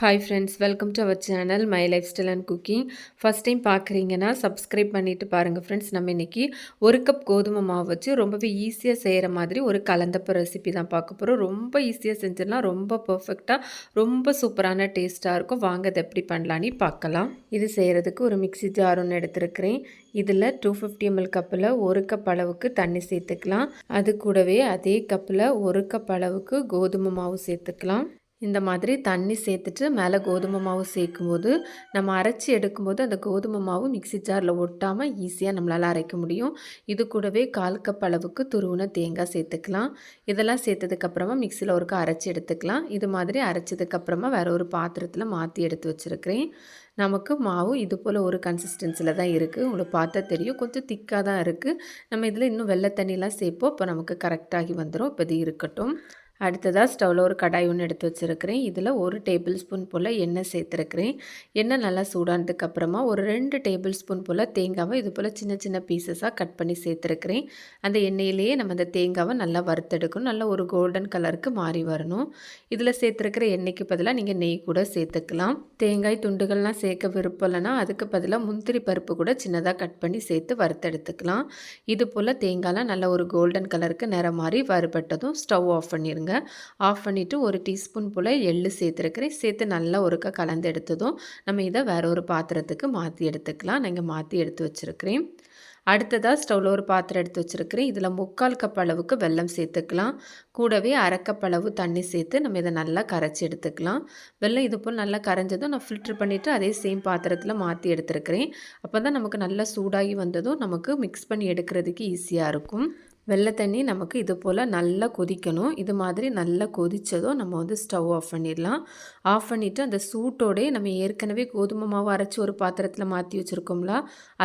Hi friends welcome to our channel my life style and cooking first time பார்க்குறீங்கன்னா subscribe பண்ணிவிட்டு பாருங்கள் friends நம்ம இன்றைக்கி ஒரு கப் கோதுமை மாவு வச்சு ரொம்பவே ஈஸியாக செய்கிற மாதிரி ஒரு கலந்தப்ப ரெசிபி தான் பார்க்க போகிறோம் ரொம்ப ஈஸியாக செஞ்சிடலாம். ரொம்ப பர்ஃபெக்டாக ரொம்ப சூப்பரான டேஸ்ட்டாக இருக்கும். வாங்க அதை எப்படி பண்ணலான்னு பார்க்கலாம். இது செய்கிறதுக்கு ஒரு மிக்சி ஜார் ஒன்று எடுத்துருக்கிறேன். இதில் டூ ஃபிஃப்டி எம்எல் கப்பில் ஒரு கப் அளவுக்கு தண்ணி சேர்த்துக்கலாம். அது கூடவே அதே கப்பில் ஒரு கப் அளவுக்கு கோதுமை மாவு சேர்த்துக்கலாம். இந்த மாதிரி தண்ணி சேர்த்துட்டு மேலே கோதுமை மாவு சேர்க்கும்போது நம்ம அரைச்சி எடுக்கும்போது அந்த கோதுமை மாவு மிக்சி ஜாரில் ஒட்டாமல் ஈஸியாக நம்மளால் அரைக்க முடியும். இது கூடவே கால் கப் அளவுக்கு துருவின தேங்காய் சேர்த்துக்கலாம். இதெல்லாம் சேர்த்ததுக்கப்புறமா மிக்சியில் ஒருக்க அரைச்சி எடுத்துக்கலாம். இது மாதிரி அரைச்சதுக்கப்புறமா வேறு ஒரு பாத்திரத்தில் மாற்றி எடுத்து வச்சுருக்கிறேன். நமக்கு மாவு இது போல் ஒரு கன்சிஸ்டன்சியில் தான் இருக்குது உங்களுக்கு பார்த்தா தெரியும். கொஞ்சம் திக்காக தான் இருக்குது நம்ம இதில் இன்னும் வெள்ளை தண்ணியெலாம் சேர்ப்போம். இப்போ நமக்கு கரெக்டாகி வந்துடும் இப்போ இது இருக்கட்டும். அடுத்ததாக ஸ்டவ்வில் ஒரு கடாய் ஒன்று எடுத்து வச்சுருக்கிறேன். இதில் ஒரு டேபிள் ஸ்பூன் போல் எண்ணெய் சேர்த்துருக்கிறேன். எண்ணெய் நல்லா சூடானதுக்கப்புறமா ஒரு ரெண்டு டேபிள் ஸ்பூன் போல் தேங்காவை இது போல் சின்ன சின்ன பீசஸாக கட் பண்ணி சேர்த்துருக்கிறேன். அந்த எண்ணெயிலேயே நம்ம அந்த தேங்காவை நல்லா வறுத்தெடுக்கணும். நல்லா ஒரு கோல்டன் கலருக்கு மாறி வரணும். இதில் சேர்த்துருக்கிற எண்ணெய்க்கு பதிலாக நீங்கள் நெய் கூட சேர்த்துக்கலாம். தேங்காய் துண்டுகள்லாம் சேர்க்க விருப்பம் இல்லைனா அதுக்கு பதிலாக முந்திரி பருப்பு கூட சின்னதாக கட் பண்ணி சேர்த்து வறுத்தெடுத்துக்கலாம். இது போல் தேங்காய்லாம் நல்லா ஒரு கோல்டன் கலருக்கு நிறம் மாறி வறுபட்டதும் ஸ்டவ் ஆஃப் பண்ணிடுங்க ஆஃப் பண்ணிவிட்டு ஒரு டீஸ்பூன் போல் எள்ளு சேர்த்துருக்கிறேன். சேர்த்து நல்லா ஒருக்க கலந்து எடுத்ததும் நம்ம இதை வேற ஒரு பாத்திரத்துக்கு மாற்றி எடுத்துக்கலாம். நான் இங்கே மாற்றி எடுத்து வச்சுருக்கிறேன். அடுத்ததாக ஸ்டவ்வில் ஒரு பாத்திரம் எடுத்து வச்சுருக்கிறேன். இதில் முக்கால் கப் அளவுக்கு வெல்லம் சேர்த்துக்கலாம். கூடவே அரைக்கப் அளவு தண்ணி சேர்த்து நம்ம இதை நல்லா கரைச்சி எடுத்துக்கலாம். வெல்லம் இது போல் நல்லா கரைஞ்சதும் நான் ஃபில்ட்ரு பண்ணிவிட்டு அதே சேம் பாத்திரத்தில் மாற்றி எடுத்துருக்கிறேன். அப்போ தான் நமக்கு நல்லா சூடாகி வந்ததும் நமக்கு மிக்ஸ் பண்ணி எடுக்கிறதுக்கு ஈஸியாக இருக்கும். வெள்ளை தண்ணி நமக்கு இது போல் நல்லா கொதிக்கணும். இது மாதிரி நல்லா கொதித்ததும் நம்ம வந்து ஸ்டவ் ஆஃப் பண்ணிடலாம். ஆஃப் பண்ணிவிட்டு அந்த சூட்டோடே நம்ம ஏற்கனவே கோதுமை மாவு அரைச்சி ஒரு பாத்திரத்தில் மாற்றி வச்சுருக்கோம்ல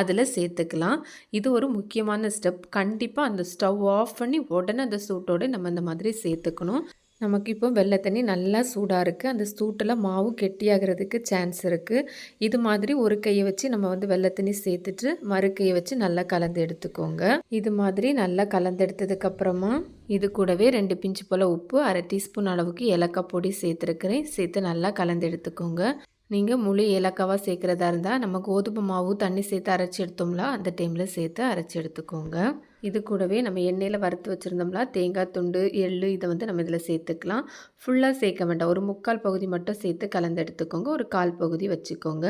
அதில் சேர்த்துக்கலாம். இது ஒரு முக்கியமான ஸ்டெப் கண்டிப்பாக அந்த ஸ்டவ் ஆஃப் பண்ணி உடனே அந்த சூட்டோடு நம்ம இந்த மாதிரி சேர்த்துக்கணும். நமக்கு இப்போ வெள்ளை தண்ணி நல்லா சூடாக இருக்குது அந்த சூட்டில் மாவு கெட்டியாகிறதுக்கு சான்ஸ் இருக்குது இது மாதிரி ஒரு கையை வச்சு நம்ம வந்து வெள்ளை தண்ணி சேர்த்துட்டு மறு கையை வச்சு நல்லா கலந்து எடுத்துக்கோங்க. இது மாதிரி நல்லா கலந்து எடுத்ததுக்கப்புறமா இது கூடவே ரெண்டு பிஞ்சு போல் உப்பு அரை டீஸ்பூன் அளவுக்கு ஏலக்காய் பொடி சேர்த்துருக்கிறேன். சேர்த்து நல்லா கலந்து எடுத்துக்கோங்க. நீங்கள் முழு ஏலக்காவாக சேர்க்குறதா இருந்தால் நம்ம கோதுமை மாவு தண்ணி சேர்த்து அரைச்சி எடுத்தோம்ல அந்த டைமில் சேர்த்து அரைச்சி எடுத்துக்கோங்க. இது கூடவே நம்ம எண்ணெயில் வறுத்து வச்சுருந்தோம்னா தேங்காய் துண்டு எள்ளு இதை வந்து நம்ம இதில் சேர்த்துக்கலாம். ஃபுல்லாக சேர்க்க வேண்டாம். ஒரு முக்கால் பகுதி மட்டும் சேர்த்து கலந்து எடுத்துக்கோங்க. ஒரு கால் பகுதி வச்சுக்கோங்க.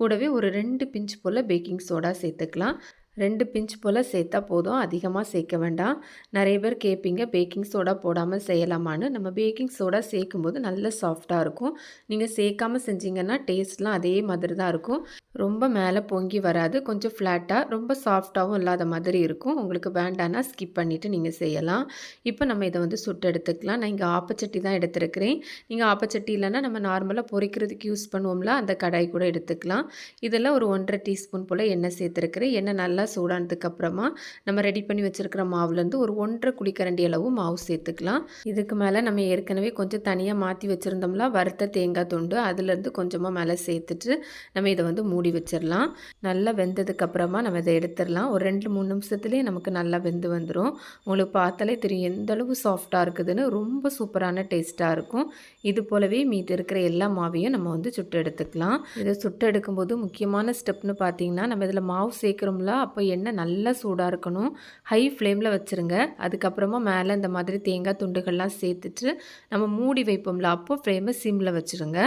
கூடவே ஒரு ரெண்டு பிஞ்ச் போல் பேக்கிங் சோடா சேர்த்துக்கலாம். ரெண்டு பிஞ்ச் போல் சேர்த்தா போதும். அதிகமாக சேர்க்க வேண்டாம். நிறைய பேர் கேட்பீங்க பேக்கிங் சோடா போடாமல் செய்யலாமான்னு. நம்ம பேக்கிங் சோடா சேர்க்கும்போது நல்ல சாஃப்டாக இருக்கும். நீங்கள் சேர்க்காமல் செஞ்சிங்கன்னா டேஸ்ட்லாம் அதே மாதிரி தான் இருக்கும். ரொம்ப மேலே பொங்கி வராது. கொஞ்சம் ஃப்ளாட்டாக ரொம்ப சாஃப்டாகவும் இல்லாத மாதிரி இருக்கும். உங்களுக்கு வேண்டான்னா ஸ்கிப் பண்ணிவிட்டு நீங்கள் செய்யலாம். இப்போ நம்ம இதை வந்து சுட்டு எடுத்துக்கலாம். நான் இங்கே ஆப்பச்சட்டி தான் எடுத்துருக்கிறேன். நீங்கள் ஆப்பச்சட்டி இல்லைன்னா நம்ம நார்மலாக பொறிக்கிறதுக்கு யூஸ் பண்ணுவோம்ல அந்த கடாய் கூட எடுத்துக்கலாம். இதில் ஒரு ஒன்றரை டீஸ்பூன் போல் எண்ணெய் சேர்த்துருக்கிறேன். எண்ணெய் நல்லா சூடானதுக்கப்புறமா நம்ம ரெடி பண்ணி வச்சுருக்கிற மாவுலேருந்து ஒரு ஒன்றரை குழிக்கரண்டி அளவு மாவு சேர்த்துக்கலாம். இதுக்கு மேலே நம்ம ஏற்கனவே கொஞ்சம் தனியாக மாற்றி வச்சுருந்தோம்ல வறுத்த தேங்காய் துண்டு அதுலேருந்து கொஞ்சமாக மேலே சேர்த்துட்டு நம்ம இதை வந்து மூடி மூடி வச்சிடலாம் நல்லா வெந்ததுக்கப்புறமா நம்ம இதை எடுத்துடலாம் ஒரு ரெண்டு மூணு நிமிஷத்துலேயே நமக்கு நல்லா வெந்து வந்துடும் உங்களுக்கு பார்த்தாலே தெரியும் எந்த அளவு சாஃப்டாக இருக்குதுன்னு. ரொம்ப சூப்பரான டேஸ்ட்டாக இருக்கும். இது போலவே மீதி இருக்கிற எல்லா மாவையும் நம்ம வந்து சுட்டு எடுத்துக்கலாம். இதை சுட்டு எடுக்கும்போது முக்கியமான ஸ்டெப்னு பார்த்தீங்கன்னா நம்ம இதில் மாவு சேர்க்குறோம்ல அப்போ எண்ணெய் நல்லா சூடாக இருக்கணும். ஹை ஃப்ளேமில் வச்சுருங்க. அதுக்கப்புறமா மேலே இந்த மாதிரி தேங்காய் துண்டுகள்லாம் சேர்த்துட்டு நம்ம மூடி வைப்போம்ல அப்போ ஃப்ளேமை சிம்மில் வச்சுருங்க.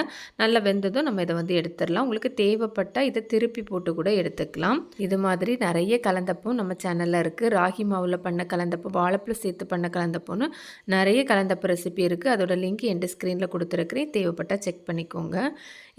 நல்லா வெந்ததும் நம்ம இதை வந்து எடுத்துடலாம் உங்களுக்கு தேவைப்பட்ட இதை திருப்பி போட்டு கூட எடுத்துக்கலாம். இது மாதிரி நிறைய கலந்தப்பம் நம்ம சேனலில் இருக்குது ராகி மாவில் பண்ண கலந்தப்பம் வாழைப்பழம் சேர்த்து பண்ண கலந்தப்போன்னு நிறைய கலந்தப்ப ரெசிபி இருக்குது அதோட லிங்க் என் ஸ்க்ரீனில் கொடுத்துருக்குறேன். தேவைப்பட்டால் செக் பண்ணிக்கோங்க.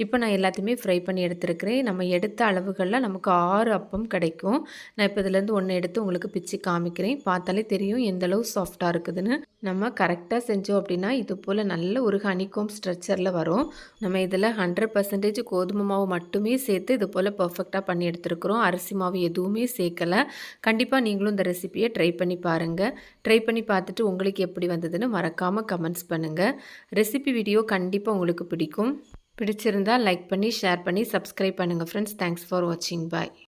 இப்போ நான் எல்லாத்தையுமே ஃப்ரை பண்ணி எடுத்துருக்கிறேன். நம்ம எடுத்த அளவுகளில் நமக்கு ஆறு அப்பம் கிடைக்கும். நான் இப்போ இதுலேருந்து ஒன்று எடுத்து உங்களுக்கு பிச்சு காமிக்கிறேன். பார்த்தாலே தெரியும் எந்தளவு சாஃப்டாக இருக்குதுன்னு. நம்ம கரெக்டாக செஞ்சோம் அப்படின்னா இது போல் நல்ல ஒரு ஹனிகோம் ஸ்ட்ரக்சரில் வரும். நம்ம இதில் ஹண்ட்ரட் பர்சன்டேஜ் கோதுமை மாவு மட்டுமே சேர்த்து இது போல் பர்ஃபெக்டாக பண்ணி எடுத்துருக்குறோம். அரிசி மாவு எதுவுமே சேர்க்கலை. கண்டிப்பாக நீங்களும் இந்த ரெசிப்பியை ட்ரை பண்ணி பாருங்கள் ட்ரை பண்ணி பார்த்துட்டு உங்களுக்கு எப்படி வந்ததுன்னு மறக்காமல் கமெண்ட்ஸ் பண்ணுங்கள் ரெசிபி வீடியோ கண்டிப்பாக உங்களுக்கு பிடிக்கும். பிடிச்சிருந்தால் லைக் பண்ணி ஷேர் பண்ணி சப்ஸ்கிரைப் பண்ணுங்கள் ஃப்ரெண்ட்ஸ் தேங்க்ஸ் ஃபார் வாட்சிங் பாய்